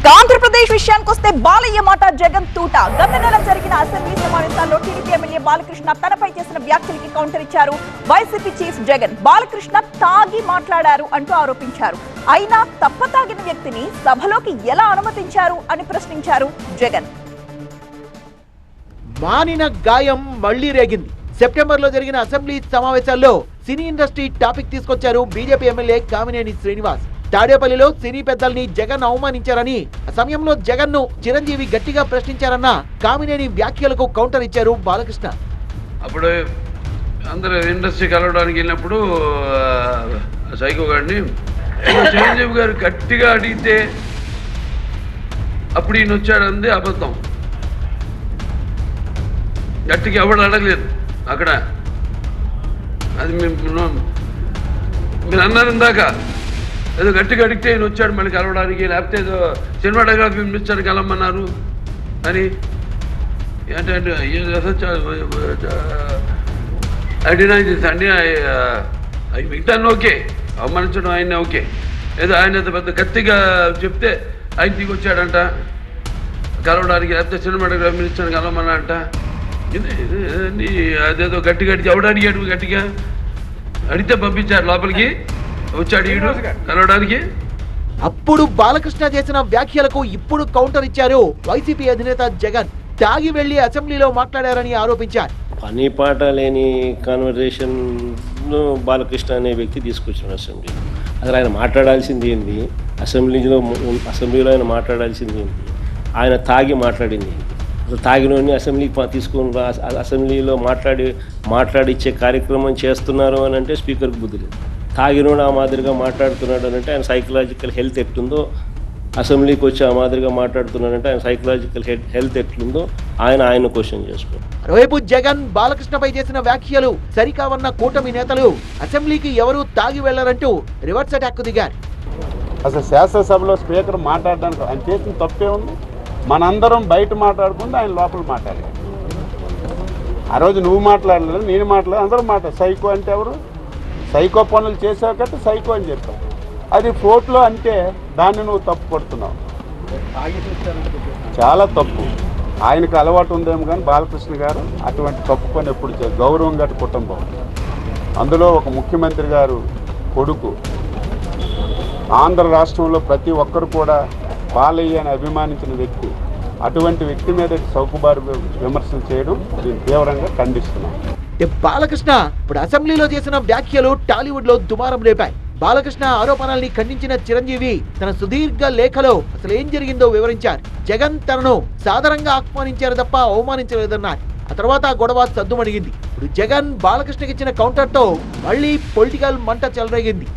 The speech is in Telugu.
ఇక ఆంధ్రప్రదేశ్ విషయానికి వస్తే బాలయ్య మాట జగన్ తూట. గత నెల జరిగిన అసెంబ్లీ సమావేశాల్లో టీడీపీ ఎమ్మెల్యే బాలకృష్ణ తనపై చేసిన వ్యాఖ్యలకి కౌంటర్ ఇచ్చారు. YCP chief Jagan. బాలకృష్ణ తాగి మాట్లాడారు అంటూ ఆరోపించారు. అయినా తప్ప తాగిన వ్యక్తిని సభలోకి ఎలా అనుమతించారు అని ప్రశ్నించారు జగన్. మానిన గాయం మళ్ళీ రేగింది. సెప్టెంబర్లో జరిగిన అసెంబ్లీ సమావేశాల్లో సినీ ఇండస్ట్రీ టాపిక్ తీసుకొచ్చారు బీజేపీ ఎమ్మెల్యే కామినేని శ్రీనివాస్. తాడేపల్లిలో సినీ పెద్దల్ని జగన్ అవమానించారని ఆ సమయంలో జగన్ను చిరంజీవి గట్టిగా ప్రశ్నించారన్న కామినేని వ్యాఖ్యలకు కౌంటర్ ఇచ్చారు బాలకృష్ణ. అప్పుడు అందరు ఇండస్ట్రీ కలవడానికి వెళ్ళినప్పుడు సైకో గారిని చిరంజీవి గారు గట్టిగా అడిగితే అప్పుడు ఈయన వచ్చాడంది అబద్ధం. గట్టిగా ఎవడు అడగలేదు అక్కడ. అది మేము మీరు అన్నారు ఇందాక ఏదో గట్టిగా అడిగితే ఈయన వచ్చాడు మళ్ళీ కలవడానికి లేకపోతే ఏదో సినిమాటోగ్రఫీ మినిస్టర్ కలవమన్నారు అని. ఏంటంటే అడిగినా అండి అవి మిగతాన్ని ఓకే అవమానించడం ఆయన ఓకే. ఏదో ఆయన పెద్ద గట్టిగా చెప్తే ఆయన దిగి వచ్చాడంట కలవడానికి లేకపోతే సినిమాటోగ్రఫీ మినిస్టర్ కలవమన్నా ఇది ఇది- అదేదో గట్టిగా అడిగి ఎవడు అడిగాడు గట్టిగా? అడిగితే పంపించారు లోపలికి. వచ్చాడు ఈడు కలవడానికి? అప్పుడు బాలకృష్ణ చేసిన వ్యాఖ్యలకు ఇప్పుడు కౌంటర్ ఇచ్చారు వైసీపీ అధినేత జగన్. తాగి వెళ్ళి అసెంబ్లీలో మాట్లాడారని ఆరోపించారు. పని పాట లేని కాన్వర్జేషన్ బాలకృష్ణ అనే వ్యక్తి తీసుకొచ్చిన అసెంబ్లీ అసలు ఆయన మాట్లాడాల్సింది ఏంటి అసెంబ్లీలో అసెంబ్లీలో ఆయన మాట్లాడాల్సింది ఏంటి ఆయన తాగి మాట్లాడింది అసలు తాగినోడిని అసెంబ్లీ తీసుకొని అసెంబ్లీలో మాట్లాడి మాట్లాడిచ్చే కార్యక్రమం చేస్తున్నారు అని అంటే స్పీకర్కి బుద్ధి లేదు. తాగినోడు ఆ మాదిరిగా మాట్లాడుతున్నాడు అని అంటే ఆయన సైకలాజికల్ హెల్త్ ఎట్లుందో అసెంబ్లీకి వచ్చి ఆ మాదిరిగా మాట్లాడుతున్నాడంటే ఆయన సైకలాజికల్ హెల్త్ ఎట్లుందో ఆయన ఆయన క్వశ్చన్ చేసుకోవాలి మరోవైపు జగన్ బాలకృష్ణపై చేసిన వ్యాఖ్యలు సరికావన్న కూటమి నేతలు అసెంబ్లీకి ఎవరూ తాగి వెళ్ళరంటూ రివర్స్ అటాక్ దిగారు. అసలు శాసనసభలో స్పీకర్ మాట్లాడడానికి ఆయన చేసిన తప్పే ఉంది. మనందరం బయట మాట్లాడుకుంటే ఆయన లోపల మాట్లాడాలి. ఆ రోజు నువ్వు మాట్లాడలేదు నేను మాట్లాడలేదు అందరూ మాట్లాడు సైకో అంటే ఎవరు? సైకో పనులు చేసావు కదా సైకో అని చెప్పావు అది ఫోర్ట్లో అంటే దాన్ని నువ్వు తప్పు పడుతున్నావు చాలా తప్పు. ఆయనకు అలవాటు ఉందేమో కానీ బాలకృష్ణ గారు అటువంటి తప్పు పని ఎప్పుడు చేయాలి గౌరవం గట్టి కుటుంబం. అందులో ఒక ముఖ్యమంత్రి గారు కొడుకు. ఆంధ్ర రాష్ట్రంలో ప్రతి ఒక్కరు కూడా బాలయ్య అని అభిమానించిన వ్యక్తి. అటువంటి వ్యక్తి మీద సౌకుబారు విమర్శలు చేయడం దీన్ని తీవ్రంగా ఖండిస్తున్నాను బాలకృష్ణ ఇప్పుడు అసెంబ్లీలో చేసిన వ్యాఖ్యలు టాలీవుడ్లో దుమారం రేపాయి. బాలకృష్ణ ఆరోపణల్ని ఖండించిన చిరంజీవి తన సుదీర్ఘ లేఖలో అసలు ఏం జరిగిందో వివరించారు. జగన్ తనను సాధారణంగా ఆహ్వానించారు తప్ప అవమానించలేదన్నారు. ఆ తర్వాత ఆ గొడవ సద్దుమణిగింది. ఇప్పుడు జగన్ బాలకృష్ణకి ఇచ్చిన కౌంటర్తో మళ్ళీ పొలిటికల్ మంట చెలరేగింది.